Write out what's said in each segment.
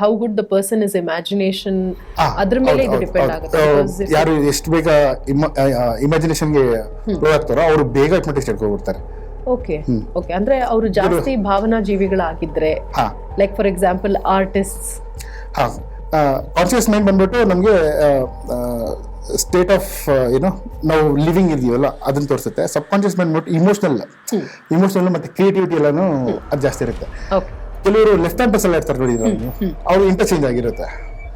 How good the person is imagination ಅದ್ರ ಮೇಲೆ ಇದು ಡಿಪೆಂಡ್. ಆಗುತ್ತೆ. ಯಾರು ಎಷ್ಟು ಬೇಗ ಇಮ್ಯಾಜಿನೇಷನ್ಗೆ ಆಗ್ತಾರೋ ಅವರು ಬೇಗ ಹಿಪ್ನೋಟಿಸ್ಟ್ ಹಿಡ್ಕೊಬಿಡ್ತಾರೆ ಓಕೆ ಓಕೆ ಅಂದ್ರೆ ಅವರು ಜಾಸ್ತಿ ಭಾವನಾ ಜೀವಿಗಳಾಗಿದ್ರೆ ಲೈಕ್ ಫಾರ್ ಎಕ್ಸಾಂಪಲ್ ಆರ್ಟಿಸ್ಟ್ ಹಾ. ಕಾನ್ಶಿಯಸ್ ಮೈಂಡ್ ಬಂದ್ಬಿಟ್ಟು ನಮಗೆ ಸ್ಟೇಟ್ ಆಫ್ ಏನೋ ನಾವು ಲಿವಿಂಗ್ ಇದೀವಲ್ಲ ಅದನ್ನ ತೋರಿಸುತ್ತೆ. ಸಬ್ ಕಾನ್ಶಿಯಸ್ ಮೈಂಡ್ ಬಂದ್ಬಿಟ್ಟು ಇಮೋಷನಲ್ ಇಮೋಷನಲ್ ಮತ್ತೆ ಕ್ರಿಯೇಟಿವಿಟಿ ಎಲ್ಲಾನು ಅದು ಜಾಸ್ತಿ ಇರುತ್ತೆ. ಕೆಲವರು ಲೆಫ್ಟ್ ಹ್ಯಾಂಡ್ ಪರ್ಸನ್ ಇರ್ತಾರೆ ನೋಡಿ ಅವ್ರು ಇಂಟರ್ಚೇಂಜ್ ಆಗಿರುತ್ತೆ.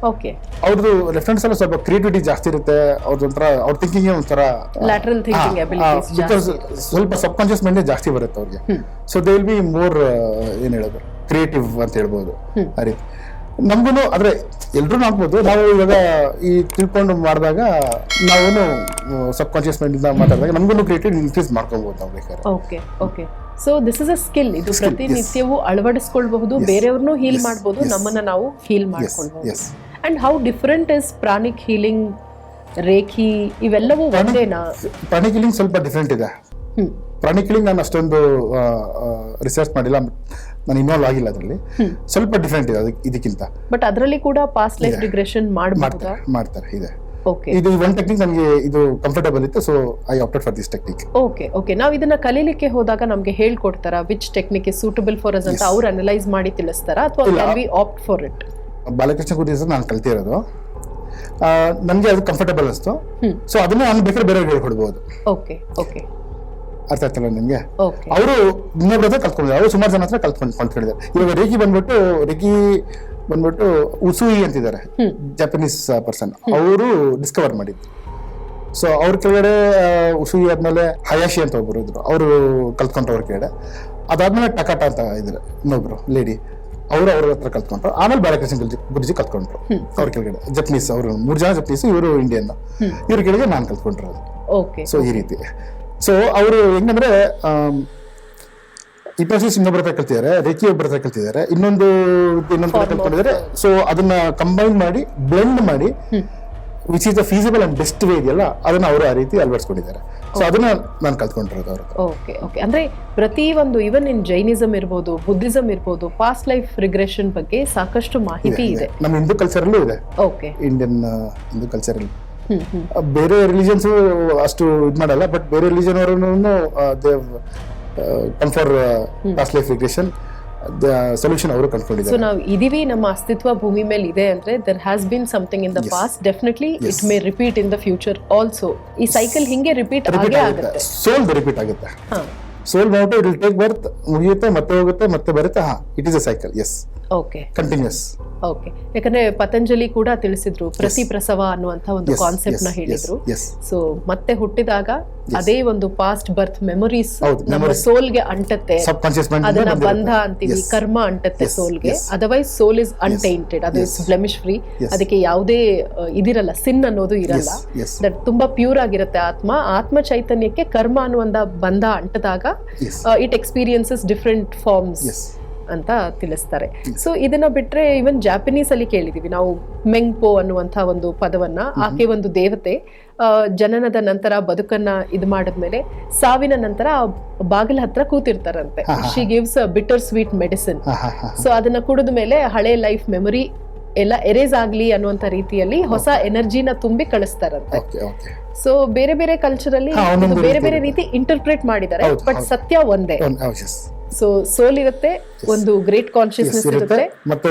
ಓಕೆ ಅವ್ರದ್ದು ಲೆಫ್ಟ್ ಹ್ಯಾಂಡ್ಸ್ ಎಲ್ಲ ಸ್ವಲ್ಪ ಕ್ರಿಯೇಟಿವಿಟಿ ಜಾಸ್ತಿ ಇರುತ್ತೆ. ಅವ್ರದ್ದು ಒಂಥರ ಅವ್ರ ಥಿಂಕಿಂಗ್ ಒಂಥರ ಲ್ಯಾಟ್ರಲ್ ಥಿಂಕಿಂಗ್ ಅಬಿಲಿಟೀಸ್ ಬಿಕಾಸ್ ಸ್ವಲ್ಪ ಸಬ್ ಕಾನ್ಶಿಯಸ್ ಮೈಂಡ್ ಜಾಸ್ತಿ ಬರುತ್ತೆ ಅವ್ರಿಗೆ. So they will be more ಏನ್ ಹೇಳೋದು ಕ್ರಿಯೇಟಿವ್ ಅಂತ ಹೇಳ್ಬೋದು. ಆ ರೀತಿ. ನಮ್ಗೂ ಅಂದ್ರೆ ಎಲ್ರೂ ಆಗ್ಬೋದು. ನಾವು ಇವಾಗ ಈ ತಿಳ್ಕೊಂಡು ಮಾಡಿದಾಗ ನಾವು ಸಬ್ ಕಾನ್ಶಿಯಸ್ ಮೈಂಡ್ ಇಂದ ಮಾತಾಡಿದಾಗ ನಮ್ಗೂ ಕ್ರಿಯೇಟಿವ್ ಇನ್ಕ್ರೀಸ್ ಮಾಡ್ಕೊಬಹುದು ನಾವು ಬೇಕಾದ್ರೆ. Okay okay so this is a skill ಇದು ಪ್ರತಿನಿತ್ಯವೂ ಅಳವಡಿಸ್ಕೊಳ್ಬಹುದು ಬೇರೆಯವ್ರನ್ನೂ ಹೀಲ್ ಮಾಡಬಹುದು ನಮ್ಮನ್ನ ನಾವು ಹೀಲ್ ಮಾಡ್ಕೊಳ್ಬಹುದು. And how different is pranic healing reiki ಇವೆಲ್ಲವೂ ಒಂದೇನಾ? ಪ್ರಾಣಿಕ್ ಹೀಲಿಂಗ್ ಸ್ವಲ್ಪ ಡಿಫ್ರೆಂಟ್ ಇದೆ. ಪ್ರಾಣಿಕ್ ಪ್ರಾಣಿ ಕಿಲಿಂಗ್ ನಾನು ಅಷ್ಟೊಂದು ರಿಸರ್ಚ್ ಮಾಡಿಲ್ಲ ನಾನು ಇನ್ವಾಲ್ವ್ ಆಗಿಲ್ಲ ಅದರಲ್ಲಿ. ಸ್ವಲ್ಪ ಡಿಫ್ರೆಂಟ್ ಇದೆ ಇದಕ್ಕಿಂತ. ಬಟ್ ಅದರಲ್ಲಿ ಕೂಡ ಪಾಸ್ಟ್ ಲೈಫ್ ರಿಗ್ರೆಷನ್ ಮಾಡಿ ಮಾಡ್ತಾರೆ ಮಾಡ್ತಾರೆ ಇದೆ. ಇದು ಒಂದು ಟೆಕ್ನಿಕ್ ನನಗೆ ಇದು ಕಂಫರ್ಟಬಲ್ ಇತ್ತು so I opted for this technique okay okay ನಾವು ಇದನ್ನ ಕಲೀಲಿಕ್ಕೆ ಹೋದಾಗ ನಮಗೆ ಹೇಳ್ಕೊಡ್ತಾರ which technique is suitable for us ಅಂತ ಅವ್ರು ಅನಲೈಸ್ ಮಾಡಿ ತಿಳಿಸ್ತಾರ ಅಥವಾ can we opt for it Balakrishna guru ನಾನು ಕಲ್ತಿರೋದು. ನನಗೆ ಅದು ಕಂಫರ್ಟಬಲ್ ಅನಿಸ್ತು ಸೊ ಅದನ್ನ ನಾನು ಬೇಕಾದ್ರೆ ಬೇರೆ ಹೇಳ್ಕೊಡ್ಬೋದು. ಓಕೆ ಓಕೆ ಅರ್ಥ ಆಗ್ತಲ್ಲ ನಿಮಗೆ? ಓಕೆ ಅವರು ಇನ್ನೊಬ್ಬರ ಹತ್ರ ಕಲ್ತ್ಕೊಂಡಿದ್ದಾರೆ ಅವರು ಸುಮಾರು ಜನ ಹತ್ರ ಕಲ್ತ್ಕೊಂಡು ಕಲ್ತ್ಕೊಂಡಿದ್ದಾರೆ. ಇವಾಗ ರೇಖಿ ಬಂದ್ಬಿಟ್ಟು ರೇಖಿ ಬಂದ್ಬಿಟ್ಟು ಉಸುಯಿ ಅಂತಿದ್ದಾರೆ ಜಪನೀಸ್ ಪರ್ಸನ್ ಅವರು ಡಿಸ್ಕವರ್ ಮಾಡಿದ್ರು ಸೊ ಅವ್ರ ಕೆಳಗಡೆ ಉಸೂಯಿ ಆದ್ಮೇಲೆ ಹಯಾಶಿ ಅಂತ ಒಬ್ಬರು ಇದ್ರು. ಅವರು ಕಲ್ತ್ಕೊಂಡ್ರು ಅವ್ರ ಕೆಳಗಡೆ. ಅದಾದ್ಮೇಲೆ ಟಕಾಟ ಅಂತ ಇದ್ರು ಇನ್ನೊಬ್ರು ಲೇಡಿ ಅವರು ಅವ್ರ ಹತ್ರ ಕಲ್ತ್ಕೊಂಡ್ರು. ಆಮೇಲೆ ಬಾಲಕೃಷ್ಣ ಗುರುಜಿ ಗುರುಜಿ ಕಲ್ತ್ಕೊಂಡ್ರು ಅವ್ರ ಕೆಳಗಡೆ. ಜಪನೀಸ್ ಅವರು ಮೂರು ಜನ ಜಪನೀಸ್ ಇವರು ಇಂಡಿಯನ್ ಇವ್ರ ಕೆಳಗೆ ನಾನು ಕಲ್ತ್ಕೊಂಡ್ರು. ಓಕೆ ಸೊ ಈ ರೀತಿ. ಸೊ ಅವರು ಹೆಂಗಂದ್ರೆ ಇಪ್ನಾಸಿಸ್ ಇನ್ನೊಬ್ಬರ ಹತ್ರ ಕಲ್ತಿದ್ದಾರೆ ರೇಖಿ ಒಬ್ಬರ ಹತ್ರ ಕಲ್ತಿದ್ದಾರೆ ಇನ್ನೊಂದು ಇನ್ನೊಂದು ಕಡೆ ಕಲ್ತ್ಕೊಂಡಿದ್ದಾರೆ ಸೊ ಅದನ್ನ ಕಂಬೈನ್ ಮಾಡಿ ಬ್ಲೆಂಡ್ ಮಾಡಿ which is the feasible and best way ಇದೆಯಲ್ಲ ಅದನ್ನ ಅವರು ಆ ರೀತಿ ಅಳವಡಿಸ್ಕೊಂಡಿದ್ದಾರೆ. ಸೊ ಅದನ್ನ ನಾನು ಕಲ್ತ್ಕೊಂಡಿರೋದು ಅವರು. ಓಕೆ ಓಕೆ ಅಂದ್ರೆ ಪ್ರತಿ ಒಂದು ಈವನ್ ಇನ್ ಜೈನಿಸಂ ಇರ್ಬೋದು ಬುದ್ಧಿಸಂ ಇರ್ಬೋದು ಪಾಸ್ಟ್ ಲೈಫ್ ರಿಗ್ರೆಷನ್ ಬಗ್ಗೆ ಸಾಕಷ್ಟು ಮಾಹಿತಿ ಇದೆ ನಮ್ಮ ಹಿಂದೂ ಕಲ್ಚರಲ್ಲೂ ಇದೆ. ಓಕೆ ಇಂಡಿಯನ್ ಹಿಂದೂ ಕಲ್ಚರಲ್ಲಿ ಬೇರೆ ರಿಲಿಜನ್ಸ್ ಅಷ್ಟು ಇದು ಮಾಡಲ್ಲ ಬಟ್ ಬೇರೆ ರಿಲಿಜನ್ ಅವರನ್ನು come for past life regression solution ಅವರು ಸೊ ಕಂಡುಕೊಂಡಿದ್ದಾರೆ ನಾವು ಇದೀವಿ ನಮ್ಮ ಅಸ್ತಿತ್ವ ಭೂಮಿ ಮೇಲೆ ಇದೆ ಅಂದ್ರೆ there has been something in the past definitely it may repeat in the future also ಈ ಸೈಕಲ್ ಹಿಂಗೆ ರಿಪೀಟ್ ಆಗೇ ಆಗುತ್ತೆ. ಸೋಲ್ ರಿಪೀಟ್ ಆಗುತ್ತೆ. ಸೋಲ್ ಮಾಡ್ಬಿಟ್ಟು ಇಟ್ ವಿಲ್ ಟೇಕ್ ಬರ್ತ್ ಮುಗಿಯುತ್ತೆ ಮತ್ತೆ ಹೋಗುತ್ತೆ ಮತ್ತೆ ಬರುತ್ತೆ. ಹಾ it is a cycle yes okay continues okay ಯಾಕಂದ್ರೆ ಪತಂಜಲಿ ಕೂಡ ತಿಳಿಸಿದ್ರು ಪ್ರತಿ ಪ್ರಸವ ಅನ್ನುವಂತ ಒಂದು ಕಾನ್ಸೆಪ್ಟ್ನ ಹೇಳಿದ್ರು. ಸೊ ಮತ್ತೆ ಹುಟ್ಟಿದಾಗ ಅದೇ ಒಂದು ಪಾಸ್ಟ್ ಬರ್ತ್ ಮೆಮೊರೀಸ್ ನಮ್ಮ ಸೋಲ್ ಸೋಲ್ಗೆ ಅಂಟತ್ತೆ. ಅದನ್ನ ಬಂಧ ಅಂತೀವಿ ಕರ್ಮ ಅಂಟತ್ತೆ ಸೋಲ್ಗೆ ಅದರ್ವೈಸ್ ಸೋಲ್ ಇಸ್ ಅನ್ಟೈಂಟೆಡ್ ಅದು ಇಸ್ ಬ್ಲೆಮಿಶ್ ಫ್ರೀ ಅದಕ್ಕೆ ಯಾವುದೇ ಇದಿರಲ್ಲ ಸಿನ್ ಅನ್ನೋದು ಇರಲ್ಲ. ದಟ್ ತುಂಬಾ ಪ್ಯೂರ್ ಆಗಿರುತ್ತೆ ಆತ್ಮ. ಆತ್ಮ ಚೈತನ್ಯಕ್ಕೆ ಕರ್ಮ ಅನ್ನುವಂತ ಬಂಧ ಅಂಟದಾಗ ಇಟ್ ಎಕ್ಸ್ಪೀರಿಯನ್ಸಸ್ ಡಿಫ್ರೆಂಟ್ ಫಾರ್ಮ್ಸ್ ಅಂತ ತಿಳಿಸ್ತಾರೆ. ಸೊ ಇದನ್ನ ಬಿಟ್ರೆ ಇವನ್ ಜಾಪನೀಸ್ ಅಲ್ಲಿ ಕೇಳಿದೀವಿ. ನಾವು ಮೆಂಗ್ಪೋ ಅನ್ನುವಂತಹ ಒಂದು ಪದವನ್ನ ಆಕೆ ಒಂದು ದೇವತೆ ಜನನದ ನಂತರ ಬದುಕನ್ನ ಇದು ಮಾಡಿದ್ಮೇಲೆ ಸಾವಿನ ನಂತರ ಬಾಗಿಲ ಹತ್ರ ಕೂತಿರ್ತಾರಂತೆ. She gives bitter sweet medicine so ಅದನ್ನ ಕುಡಿದ ಮೇಲೆ ಹಳೆ ಲೈಫ್ ಮೆಮೊರಿ ಎಲ್ಲ ಎರೇಸ್ ಆಗ್ಲಿ ಅನ್ನುವಂತ ರೀತಿಯಲ್ಲಿ ಹೊಸ ಎನರ್ಜಿನ ತುಂಬಿ ಕಳಿಸ್ತಾರಂತೆ. ಸೊ ಬೇರೆ ಬೇರೆ ಕಲ್ಚರ್ ಅಲ್ಲಿ ಬೇರೆ ಬೇರೆ ರೀತಿ ಇಂಟರ್ಪ್ರೇಟ್ ಮಾಡಿದ್ದಾರೆ. ಬಟ್ ಸತ್ಯ ಒಂದೇ. ಸೊ ಸೋಲ್ ಇರುತ್ತೆ ಒಂದು ಗ್ರೇಟ್ ಕಾನ್ಶಿಯಸ್ನೆಸ್ ಇರುತ್ತೆ. ಮತ್ತೆ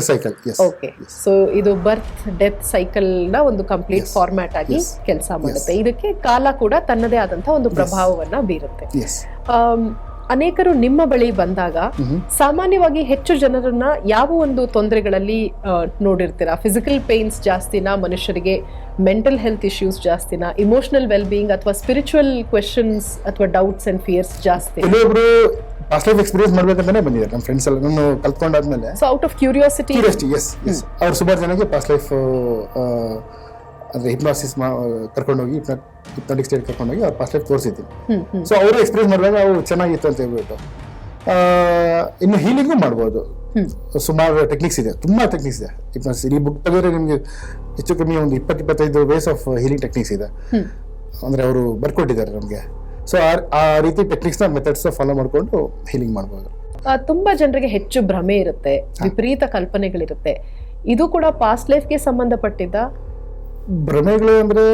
ಸೈಕಲ್ ಓಕೆ ಸೊ ಇದು ಬರ್ತ್ ಡೆತ್ ಸೈಕಲ್ನ ಒಂದು ಕಂಪ್ಲೀಟ್ ಫಾರ್ಮ್ಯಾಟ್ ಆಗಿ ಕೆಲಸ ಮಾಡುತ್ತೆ. ಇದಕ್ಕೆ ಕಾಲ ಕೂಡ ತನ್ನದೇ ಆದಂತಹ ಒಂದು ಪ್ರಭಾವವನ್ನ ಬೀರುತ್ತೆ. ಆಮ್, ಅನೇಕರು ನಿಮ್ಮ ಬಳಿ ಬಂದಾಗ ಸಾಮಾನ್ಯವಾಗಿ ಹೆಚ್ಚು ಜನರನ್ನ ಯಾವ ಒಂದು ತೊಂದರೆಗಳಲ್ಲಿ ನೋಡಿರ್ತೀರಾ? ಫಿಸಿಕಲ್ ಪೇನ್ಸ್ ಜಾಸ್ತಿನಾ ಮನುಷ್ಯರಿಗೆ ಮೆಂಟಲ್ ಹೆಲ್ತ್ ಇಶ್ಯೂಸ್ ಜಾಸ್ತಿನಾ ಇಮೋಷನಲ್ ವೆಲ್ ಬೀಯಿಂಗ್ ಅಥವಾ ಸ್ಪಿರಿಚುವಲ್ ಕ್ವೆಶನ್ಸ್ ಅಥವಾ ಡೌಟ್ಸ್ ಅಂಡ್ ಫಿಯರ್ಸ್ ಜಾಸ್ತಿ? ಕೆಲವೊಬ್ರು ಪಾಸ್ಟ್ ಲೈಫ್ ಎಕ್ಸ್ಪೀರಿಯನ್ಸ್ ಮಾಡ್ಬೇಕಂತಾನೆ ಬಂದಿದ್ದಾರೆ. ನಮ್ಮ ಫ್ರೆಂಡ್ಸ್ ಎಲ್ಲ ನಾನು ಕಲ್ತ್ಕೊಂಡಾದ್ಮೇಲೆ so out of curiosity curiosity yes yes ಅವ್ರು ಸುಮಾರು ಜನಕ್ಕೆ ಪಾಸ್ಟ್ ಲೈಫ್ ಅಂದ್ರೆ ಹಿಪ್ನಾಸಿಸ್ ಕರ್ಕೊಂಡೋಗಿ ಹಿಪ್ನಾಟಿಕ್ ಸ್ಟೇಟ್ ಕರ್ಕೊಂಡೋಗಿ ಅವ್ರು ಪಾಸ್ಟ್ ಲೈಫ್ ತೋರಿಸಿದ್ದೀನಿ ಸೊ ಅವರು ಎಕ್ಸ್ಪೀರಿಯನ್ಸ್ ಮಾಡಿದಾಗ ಅವು ಚೆನ್ನಾಗಿತ್ತು ಅಂತ ಹೇಳ್ಬಿಟ್ಟು. ಇನ್ನು ಹೀಲಿಂಗು ಮಾಡ್ಬೋದು. ಸುಮಾರು ಟೆಕ್ನಿಕ್ಸ್ ಇದೆ. ತುಂಬಾ ಟೆಕ್ನಿಕ್ಸ್ ಇದೆ. ಹಿಪ್ನಾಸಿಸ್ ಈ ಬುಕ್ ತೆಗೆದ್ರೆ ನಿಮಗೆ ಹೆಚ್ಚು ಕಮ್ಮಿ ಒಂದು ಇಪ್ಪತ್ತು ಇಪ್ಪತ್ತೈದು ವೇಸ್ ಆಫ್ ಹೀಲಿಂಗ್ ಟೆಕ್ನಿಕ್ಸ್ ಇದೆ ಅಂದ್ರೆ ಅವರು ಬರ್ಕೊಟ್ಟಿದ್ದಾರೆ ನಮಗೆ. ಸೊ ಆ ರೀತಿ ಟೆಕ್ನಿಕ್ಸ್ನ ಮೆಥಡ್ಸ್ ಫಾಲೋ ಮಾಡಿಕೊಂಡು ಹೀಲಿಂಗ್ ಮಾಡ್ಬೋದು. ತುಂಬಾ ಜನರಿಗೆ ಹೆಚ್ಚು ಭ್ರಮೆ ಇರುತ್ತೆ. ವಿಪರೀತ ಕಲ್ಪನೆಗಳಿರುತ್ತೆ. ಇದು ಕೂಡ ಪಾಸ್ಟ್ ಲೈಫ್ಗೆ ಸಂಬಂಧಪಟ್ಟಿದ್ದ ಭ್ರಮೆಗಳು ಅಂದ್ರೆ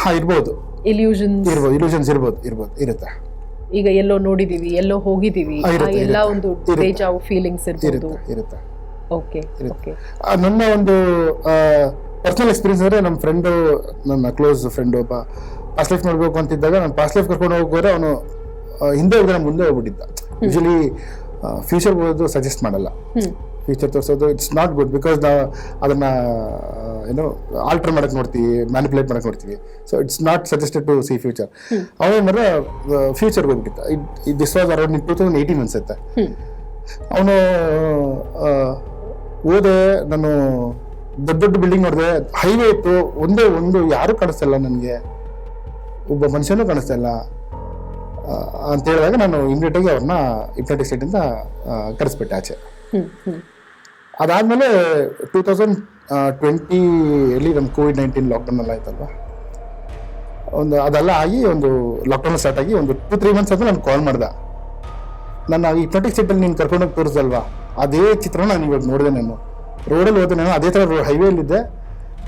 ಹಾಂ ಇರ್ಬೋದು. ಇಲ್ಯೂಷನ್ಸ್ ಇರ್ಬೋದು ಇಲ್ಯೂಷನ್ಸ್ ಇರ್ಬೋದು ಇರ್ಬೋದು ಇರುತ್ತೆ. ಈಗ ಎಲ್ಲೋ ನೋಡಿದೀವಿ ಎಲ್ಲೋ ಹೋಗಿದೀವಿ ಎಲ್ಲ ಒಂದು. ಬೇಜಾವು ಫೀಲಿಂಗ್ಸ್ ಇರ್ಬೋದು. ಇರುತ್ತೆ ಓಕೆ ಓಕೆ ನನ್ನ ಒಂದು ಪರ್ಸನಲ್ ಎಕ್ಸ್ಪೀರಿಯನ್ಸ್ ಅಂದ್ರೆ ನಮ್ಮ ಫ್ರೆಂಡು ನನ್ನ ಕ್ಲೋಸ್ ಫ್ರೆಂಡ್ ಒಬ್ಬ ಪಾಸ್ ಲೈಫ್ ನೋಡ್ಬೇಕು ಅಂತಿದ್ದಾಗ ನಾನು ಪಾಸ್ ಲೈಫ್ ಕರ್ಕೊಂಡು ಹೋಗೋರೆ ಅವನು ಹಿಂದೆ ಹೋಗಿದ್ರೆ ಮುಂದೆ ಹೋಗ್ಬಿಟ್ಟಿದ್ದ. ಯೂಶಲಿ ಫ್ಯೂಚರ್ ಹೋಗೋದು ಸಜೆಸ್ಟ್ ಮಾಡಲ್ಲ. ಫ್ಯೂಚರ್ ತೋರಿಸೋದು ಇಟ್ಸ್ ನಾಟ್ ಗುಡ್ ಬಿಕಾಸ್ ನಾವು ಅದನ್ನು ಏನು ಆಲ್ಟರ್ ಮಾಡೋಕ್ಕೆ ನೋಡ್ತೀವಿ ಮ್ಯಾನಿಪುಲೇಟ್ ಮಾಡಕ್ಕೆ ನೋಡ್ತೀವಿ. So it's not suggested to see future ಅವನೇಂದ್ರೆ ಫ್ಯೂಚರ್ಗೆ it this was around two thousand eighteen ಅನ್ಸುತ್ತೆ. ಅವನು ಓದೆ ನಾನು ದೊಡ್ಡ ದೊಡ್ಡ ಬಿಲ್ಡಿಂಗ್ ನೋಡಿದೆ ಹೈವೇ ಇತ್ತು ಒಂದೇ ಒಂದು ಯಾರು ಕಾಣಿಸ್ತಿಲ್ಲ ನನಗೆ. ಒಬ್ಬ ಮನುಷ್ಯನೂ ಕಾಣಿಸ್ತಾ ಇಲ್ಲ. ಅಂತ ಹೇಳಿದಾಗ ನಾನು ಇಮಿಡಿಯೇಟಾಗಿ ಅವ್ರನ್ನ ಇಪ್ನೆಟಿಕ್ ಸೈಟಿಂದ ಕರೆಸ್ಬಿಟ್ಟೆ ಆಚೆ. ಅದಾದ್ಮೇಲೆ ಟೂ ತೌಸಂಡ್ ಟ್ವೆಂಟಿಯಲ್ಲಿ ನಮ್ಮ ಕೋವಿಡ್ ನೈನ್ಟೀನ್ ಲಾಕ್ಡೌನ್ ಎಲ್ಲ ಆಯ್ತಲ್ವ? ಒಂದು ಅದೆಲ್ಲ ಆಗಿ ಒಂದು ಲಾಕ್ಡೌನ್ ಸ್ಟಾರ್ಟ್ ಆಗಿ ಒಂದು ಟೂ ತ್ರೀ ಮಂತ್ಸ್ ಆದ್ಮೇಲೆ ನಾನು ಕಾಲ್ ಮಾಡ್ದೆ. ನನ್ನ ಈ ಟ್ವೆಂಟಿ ಸೀಟಲ್ಲಿ ನೀನು ಕರ್ಕೊಂಡೋಗಿ ತೋರಿಸಲ್ವಾ ಅದೇ ಚಿತ್ರ ನಾನು ಇವಾಗ ನೋಡಿದೆ ನಾನು. ರೋಡಲ್ಲಿ ಹೋದೆ ನಾನು ಅದೇ ಥರ ಹೈವೇಲಿದ್ದೆ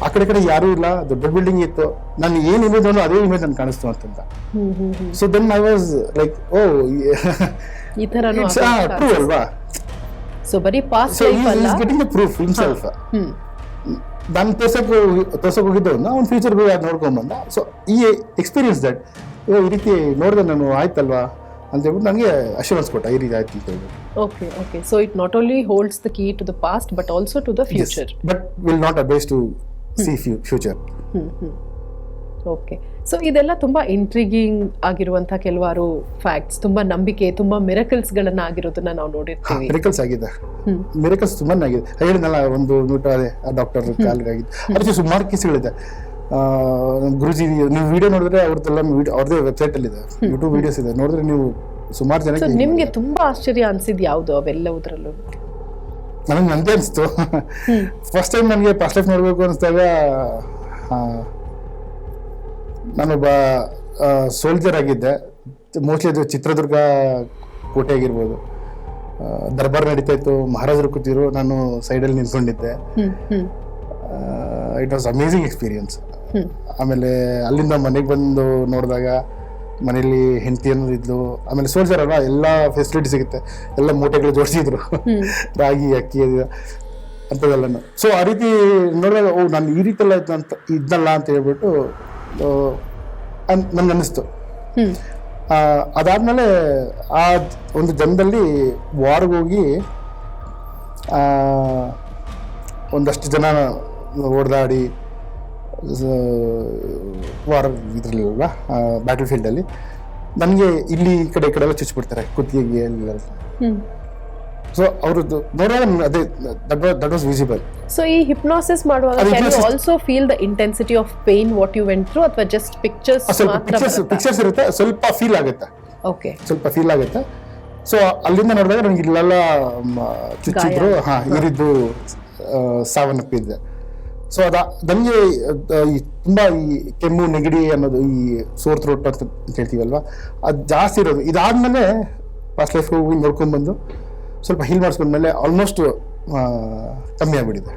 ಆ ಕಡೆ ಕಡೆ ಯಾರೂ ಇಲ್ಲ ದೊಡ್ಡ ಬಿಲ್ಡಿಂಗ್ ಇತ್ತು. ನಾನು ಏನು ಇಮೇಜ್ ಅದೇ ಇಮೇಜ್ ನಾನು ಕಾಣಿಸ್ತು ಅಂತಂತ so then I was like oh ಈ ಥರ ಟ್ರೂ ಅಲ್ವಾ? ಸೊ ಬರೀ ಪಾಸ್ಟ್ ಸೊ ಲೈಫ್ ಅಲ್ಲ getting the proof himself hmm. ನಾನು ತೋರ್ಸಕ್ ತೋರ್ಸಕ್ ಹೋಗಿದ್ದವನ್ನ ಅವ್ನ ಫ್ಯೂಚರ್ ಹೋಗಿ ಅದು ನೋಡ್ಕೊಂಡ್ ಬಂದ. ಸೊ ಈ ಎಕ್ಸ್ಪೀರಿಯನ್ಸ್ ದಟ್ ಈ ರೀತಿ ನೋಡಿದೆ ನಾನು ಆಯ್ತಲ್ವಾ? ಅಂತ ಹೇಳ್ಬಿಟ್ಟು ನನಗೆ ಅಶ್ಯೂರೆನ್ಸ್ ಕೊಟ್ಟ ಈ ರೀತಿ ಆಯ್ತು ಅಂತ ಹೇಳ್ಬಿಟ್ಟು. Okay, okay. So it not only holds the key to the past but also to the future. But will not abase to see future ಹ್ಞೂ ಹ್ಮ್. ಓಕೆ ಸೊ ಇದೆಲ್ಲ ತುಂಬಾ ಇಂಟ್ರಿಗಿಂಗ್ ಆಗಿರುವಂತ ಕೆಲವಾರು ಫ್ಯಾಕ್ಟ್ಸ್ ತುಂಬಾ ನಂಬಿಕೆ ತುಂಬಾ ಮಿರಕಲ್ಸ್ ಗಳನ್ನ ಆಗಿರೋದನ್ನ ನಾವು ನೋಡಿರ್ತೀವಿ. ಮಿರಕಲ್ಸ್ ಆಗಿದೆ. ಮಿರಕಲ್ಸ್ ತುಂಬಾ ಆಗಿದೆ. ಹೇಳಿದ್ನಲ್ಲ ಒಂದು ನೂಟ ಅದೇ ಡಾಕ್ಟರ್ ಕಾಲ್ಗಾಗಿದೆ ಅದಕ್ಕೆ ಸುಮಾರು ಕೇಸ್ಗಳಿದೆ ಗುರುಜಿ ನೀವು ವಿಡಿಯೋ ನೋಡಿದ್ರೆ ಅವ್ರದ್ದೆಲ್ಲ ಅವ್ರದೇ ವೆಬ್ಸೈಟ್ ಅಲ್ಲಿ ಇದೆ ಯೂಟ್ಯೂಬ್ ವಿಡಿಯೋಸ್ ಇದೆ. ನೋಡಿದ್ರೆ ನೀವು ಸುಮಾರು ಜನ ನಿಮ್ಗೆ ತುಂಬಾ ಆಶ್ಚರ್ಯ ಅನ್ಸಿದ್ ಯಾವ್ದು ಅವೆಲ್ಲವುದ್ರಲ್ಲೂ? ನನಗೆ ನಂದೇ ಅನಿಸ್ತು. ಫಸ್ಟ್ ಟೈಮ್ ನನಗೆ ಫಸ್ಟ್ ಲೈಫ್ ನೋಡಬೇಕು ಅನಿಸ್ದಾಗ ನಾನೊಬ್ಬ ಸೋಲ್ಜರ್ ಆಗಿದ್ದೆ. ಮೋಸ್ಟ್ಲಿ ಅದು ಚಿತ್ರದುರ್ಗ ಕೋಟೆ ಆಗಿರ್ಬೋದು ದರ್ಬಾರ್ ನಡೀತಾ ಇತ್ತು ಮಹಾರಾಜರು ಕೂತಿದ್ರು ನಾನು ಸೈಡಲ್ಲಿ ನಿಂತ್ಕೊಂಡಿದ್ದೆ. ಇಟ್ ವಾಸ್ ಅಮೇಝಿಂಗ್ ಎಕ್ಸ್ಪೀರಿಯನ್ಸ್ ಆಮೇಲೆ ಅಲ್ಲಿಂದ ಮನೆಗೆ ಬಂದು ನೋಡಿದಾಗ ಮನೇಲಿ ಹೆಂಡತಿ ಇದ್ಲು. ಆಮೇಲೆ ಸೋಲ್ಜರ್ ಅಲ್ಲ ಎಲ್ಲ ಫೆಸಿಲಿಟಿ ಸಿಗುತ್ತೆ. ಎಲ್ಲ ಮೂಟೆಗಳು ಜೋಡಿಸಿದ್ರು. ರಾಗಿ ಅಕ್ಕಿ ಅಂಥದ್ದೆಲ್ಲ ಸೊ ಆ ರೀತಿ ನೋಡಿದಾಗ ಓ ನಾನು ಈ ರೀತಿ ಎಲ್ಲ ಇದ್ನ ಅಂತ ಇದ್ನಲ್ಲ ಅಂತ ಹೇಳ್ಬಿಟ್ಟು ನನ್ಗೆ ಅನ್ನಿಸ್ತು ಅದಾದಮೇಲೆ ಆ, ಒಂದು ಜನದಲ್ಲಿ ವಾರ್ಗೆ ಹೋಗಿ ಆ, ಒಂದಷ್ಟು ಜನ ಹೊಡೆದಾಡಿ ವಾರ್ ಇದ್ರಲ್ಲ ಬ್ಯಾಟಲ್ ಫೀಲ್ಡಲ್ಲಿ ನನಗೆ ಇಲ್ಲಿ ಈ ಕಡೆ ಈ ಕಡೆ ಎಲ್ಲ ಚುಚ್ಚಿಬಿಡ್ತಾರೆ ಕುತ್ತಿಗೆ ಎಲ್ಲ. ಸೊ ಅವರದ್ದು ಅದೇ ದಟ್ ವಾಸ್ ವಿಸಿಬಲ್ ಸೊ ಈ ಹಿಪ್ನಾಸಿಸ್ ಮಾಡುವಾಗ can you also feel the intensity of pain what you went through ಅಥವಾ ಜಸ್ಟ್ ಪಿಕ್ಚರ್ಸ್ ಪಿಕ್ಚರ್ಸ್ ಪಿಕ್ಚರ್ಸ್ ಇರುತ್ತೆ ಸ್ವಲ್ಪ ಫೀಲ್ ಆಗುತ್ತೆ. ಓಕೆ ಸ್ವಲ್ಪ ಫೀಲ್ ಆಗುತ್ತೆ. ಸೊ ಅಲ್ಲಿಂದ ನೋಡಿದಾಗ ನನಗೆ ಇಲ್ಲೆಲ್ಲ ಚುಚ್ಚಿದ್ರು ಹಾ ಇವರಿದ್ದು ಸಾವನ್ನಪ್ಪಿದ್ದೆ ಸೊ ಅದ ನನಗೆ ಈ ತುಂಬಾ ಈ ಕೆಮ್ಮು ನೆಗಡಿ ಅನ್ನೋದು ಈ ಸೋರ್ ಥ್ರೋಟ್ ಅಂತ ಹೇಳ್ತೀವಲ್ವಾ ಅದು ಜಾಸ್ತಿ ಇರೋದು. ಇದಾದ್ಮೇಲೆ ಫಸ್ಟ್ ಲೈಫ್ ಹೋಗಿ ನೋಡ್ಕೊಂಡ್ಬಂದು ಸ್ವಲ್ಪ ಹೀಲ್ ಮಾಡಿಸ್ಕೊಂಡ್ಮೇಲೆ ಆಲ್ಮೋಸ್ಟ್ ಕಮ್ಮಿ ಆಗ್ಬಿಟ್ಟಿದೆ.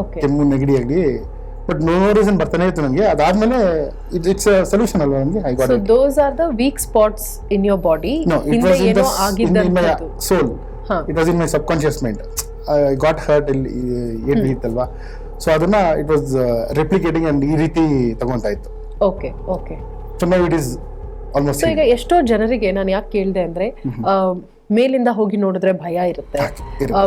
ಓಕೆ ಕೆಮ್ಮು ನೆಗಡಿ ಆಗಲಿ ಬಟ್ ನೋ ರೀಸನ್ ಬರ್ತಾನೆ ಇತ್ತು ನನಗೆ ಅದಾದ್ಮೇಲೆ ಇಟ್ಸ್ ಸೊಲ್ಯೂಷನ್ ಅಲ್ವಾ ನನಗೆ I got so those are the weak spots in your body no it was in my ಏನೋ it was in my subconscious ಹಾ. ಐ ಗಾಟ್ ಹರ್ಟ್ ಇಲ್ಲಿ ಏನ್ ಇತ್ತಲ್ವಾ? ಸೊ ಅದನ್ನ ಇಟ್ ವಾಸ್ ರೆಪ್ಲಿಕೇಟಿಂಗ್ ಅಂಡ್ ಈ ರೀತಿ ತಗೊಂತಾ ಇತ್ತು. Okay okay so now it is almost ಈಗ ಎಷ್ಟೋ ಜನರಿಗೆ ನಾನು ಯಾಕೆ ಕೇಳಿದೆ ಅಂದ್ರೆ ಮೇಲಿಂದ ಹೋಗಿ ನೋಡಿದ್ರೆ ಭಯ ಇರುತ್ತೆ.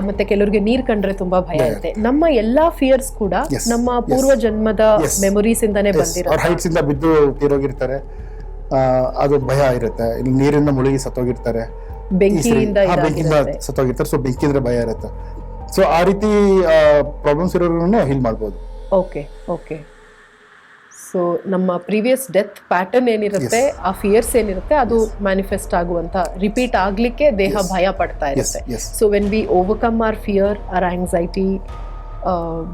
ಮತ್ತೆ ಕೆಲವರಿಗೆ ನೀರ್ ಕಂಡ್ರೆ ತುಂಬಾ ಭಯ ಇರುತ್ತೆ. ನಮ್ಮ ಎಲ್ಲಾ ಫಿಯರ್ಸ್ ಕೂಡ ನಮ್ಮ ಪೂರ್ವ ಜನ್ಮದ ಮೆಮೊರೀಸ್ ಇಂದಾನೆ ಬಂದಿರೋ ಹೈಟ್ಸ್ ಇಂದ ಬಿದ್ದು ತೀರೋಗಿರ್ತಾರೆ. ಅದು ಭಯ ಇರುತ್ತೆ. ಇಲ್ಲಿ ನೀರಿಂದ ಮುಳುಗಿ ಸತ್ತೋಗಿರ್ತಾರೆ. ಬೆಂಕಿಯಿಂದ ಸತ್ತೋಗಿರ್ತಾರೆ. ಸೊ ಬೆಂಕಿ ಅಂದ್ರೆ ಭಯ ಇರುತ್ತೆ. ಸೊ ಆ ರೀತಿ ಪ್ರಾಬ್ಲಮ್ಸ್ ಇರೋರು ಹೀಲ್ ಮಾಡ್ಬೋದು. ಓಕೆ ಓಕೆ ಸೊ ನಮ್ಮ ಪ್ರೀವಿಯಸ್ ಡೆತ್ ಪ್ಯಾಟರ್ನ್ ಏನಿರುತ್ತೆ ಆ ಫಿಯರ್ಸ್ ಏನಿರುತ್ತೆ ಅದು ಮ್ಯಾನಿಫೆಸ್ಟ್ ಆಗುವಂತ ರಿಪೀಟ್ ಆಗ್ಲಿಕ್ಕೆ ದೇಹ ಭಯ ಪಡ್ತಾ ಇರುತ್ತೆ. So when we overcome our fear or anxiety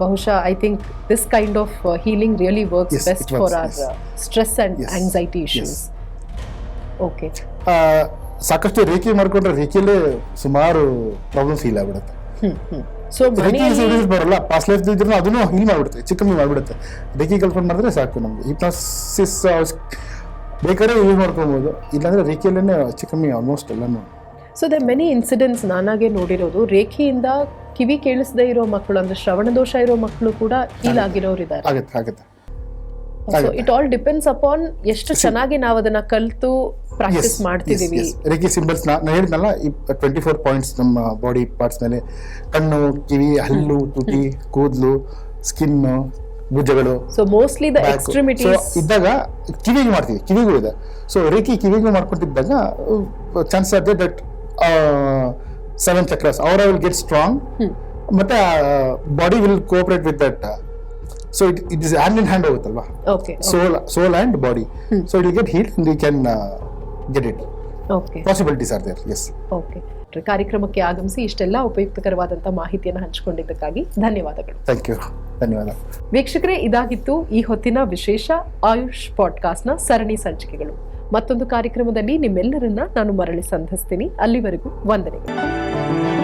ಬಹುಶಃ I think this kind of healing really work best for our stress and. Anxiety issues okay ಸಾಕಷ್ಟು ರೇಖೆ ಮಾಡ್ಕೊಂಡ್ರೆ ರೇಖೆಯಲ್ಲೇ ಸುಮಾರು ಪ್ರಾಬ್ಲಮ್ಸ್ ಹೀಲ್ ಆಗ್ಬಿಡುತ್ತೆ. ಸೊ ಬರಲ್ಲ. ಪಾಸ್ಟ್ ಲೈಫ್ ಇದ್ರೂ ಅದನ್ನು ಹೀಲ್ ಮಾಡ್ಬಿಡುತ್ತೆ. ಚಿಕ್ಕ ಮಾಡ್ಬಿಡುತ್ತೆ. ರೇಖೆ ಕಲ್ಕೊಂಡು ಮಾಡಿದ್ರೆ ಸಾಕು ನಮ್ಗೆ. ಹಿಪ್ನಾಸಿಸ್ ಬೇಕಾದ್ರೆ ಯೂಸ್ ಮಾಡ್ಕೊಬೋದು. ಇಲ್ಲಾಂದ್ರೆ ರೇಖೆಯಲ್ಲೇ ಚಿಕ್ಕ ಕಮ್ಮಿ ಆಲ್ಮೋಸ್ಟ್ ಎಲ್ಲಾನು. ಸೊ ದ ಮೆನಿ ಇನ್ಸಿಡೆಂಟ್ಸ್ ನಾನಾಗೆ ನೋಡಿರೋದು. ರೇಖೆಯಿಂದ ಕಿವಿ ಕೇಳಿಸದೇ ಇರೋ ಮಕ್ಕಳು ಅಂದ್ರೆ ಶ್ರವಣ ದೋಷ ಇರೋ ಮಕ್ಕಳು ಕೂಡ ಹೀಲ್ ಆಗಿರೋರು ಇದ್ದಾರೆ. ಆಗುತ್ತೆ ಆಗುತ್ತೆ ಇಟ್ ಆಲ್ ಡಿಪೆಂಡ್ಸ್ ಅಪಾನ್ ಎಷ್ಟು ಚೆನ್ನಾಗಿ ನಾವು ಅದನ್ನ ಕಲ್ತು ಪ್ರಾಕ್ಟೀಸ್ ಮಾಡ್ತಿದೀವಿ. ರೇಖೆ ಸಿಂಬಲ್ಸ್ ನಾನು ಹೇಳಿದ್ನಲ್ಲ ಟ್ವೆಂಟಿ ಫೋರ್ ಪಾಯಿಂಟ್ಸ್ ನಮ್ಮ ಬಾಡಿ ಪಾರ್ಟ್ಸ್ ಮೇಲೆ. ಕಣ್ಣು ಕಿವಿ ಹಲ್ಲು ತುಟಿ ಕೂದಲು ಸ್ಕಿನ್ ಭುಜಗಳು ಸೊ ಮೋಸ್ಟ್ಲಿ ದ ಎಕ್ಸ್ಟ್ರಿಮಿಟಿ ಇದ್ದಾಗ ಕಿವಿಗೆ ಮಾಡ್ತೀವಿ ಕಿವಿಗೂ ಇದೆ. ಸೊ ರೇಖಿ ಕಿವಿಗೂ ಮಾಡ್ಕೊತಿದ್ದಾಗ chance are that seven chakras our will get strong ಮತ್ತೆ body will cooperate with that so it it is hand in hand ಹೋಗುತ್ತಲ್ವಾ? Okay soul soul and body so it get heat we you can get it okay possibilities are there yes okay ಕಾರ್ಯಕ್ರಮಕ್ಕೆ ಆಗಮಿಸಿ ಇಷ್ಟೆಲ್ಲ ಉಪಯುಕ್ತಕರವಾದಂತಹ ಮಾಹಿತಿಯನ್ನು ಹಂಚಿಕೊಂಡಿದ್ದಕ್ಕಾಗಿ ಧನ್ಯವಾದಗಳು. Thank you ಧನ್ಯವಾದ. ವೀಕ್ಷಕರೇ ಇದಾಗಿತ್ತು ಈ ಹೊತ್ತಿನ ವಿಶೇಷ ಆಯುಷ್ ಪಾಡ್ಕಾಸ್ಟ್ನ ಸರಣಿ ಸಂಚಿಕೆಗಳು. ಮತ್ತೊಂದು ಕಾರ್ಯಕ್ರಮದಲ್ಲಿ ನಿಮ್ಮೆಲ್ಲರನ್ನ ನಾನು ಮರಳಿ ಸಂಧಿಸ್ತೀನಿ. ಅಲ್ಲಿವರೆಗೂ ವಂದನೆಗಳು.